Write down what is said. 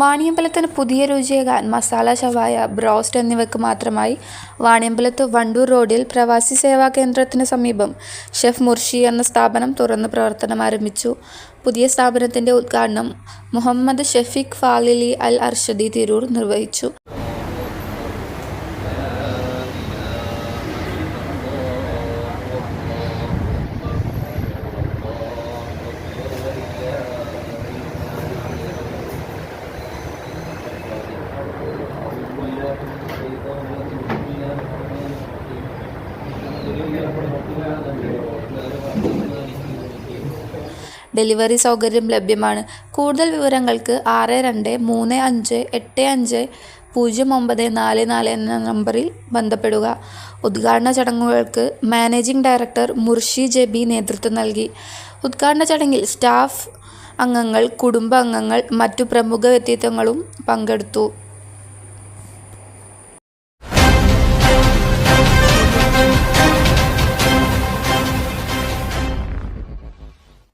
വാണിയമ്പലത്തിന് പുതിയ രുചിയേകാൻ മസാല ഷവായ, ബ്രോസ്റ്റ് എന്നിവയ്ക്ക് മാത്രമായി വാണിയമ്പലത്ത് വണ്ടൂർ റോഡിൽ പ്രവാസി സേവാ കേന്ദ്രത്തിന് സമീപം ഷെഫ് മുർഷി എന്ന സ്ഥാപനം തുറന്ന് പ്രവർത്തനം ആരംഭിച്ചു പുതിയ സ്ഥാപനത്തിന്റെ ഉദ്ഘാടനം മുഹമ്മദ് ഷഫീഖ് ഫാലിലി അൽ അർഷദി തിരൂർ നിർവഹിച്ചു. ഡെലിവറി സൗകര്യം ലഭ്യമാണ്. കൂടുതൽ വിവരങ്ങൾക്ക് ആറ് രണ്ട് മൂന്ന് അഞ്ച് എട്ട് അഞ്ച് പൂജ്യം ഒമ്പത് നാല് നാല് എന്ന നമ്പറിൽ ബന്ധപ്പെടുക. ഉദ്ഘാടന ചടങ്ങുകൾക്ക് മാനേജിംഗ് ഡയറക്ടർ മുർഷി ജെബി നേതൃത്വം നൽകി. ഉദ്ഘാടന ചടങ്ങിൽ സ്റ്റാഫ് അംഗങ്ങൾ, കുടുംബ അംഗങ്ങൾ, മറ്റു പ്രമുഖ വ്യക്തിത്വങ്ങളും പങ്കെടുത്തു.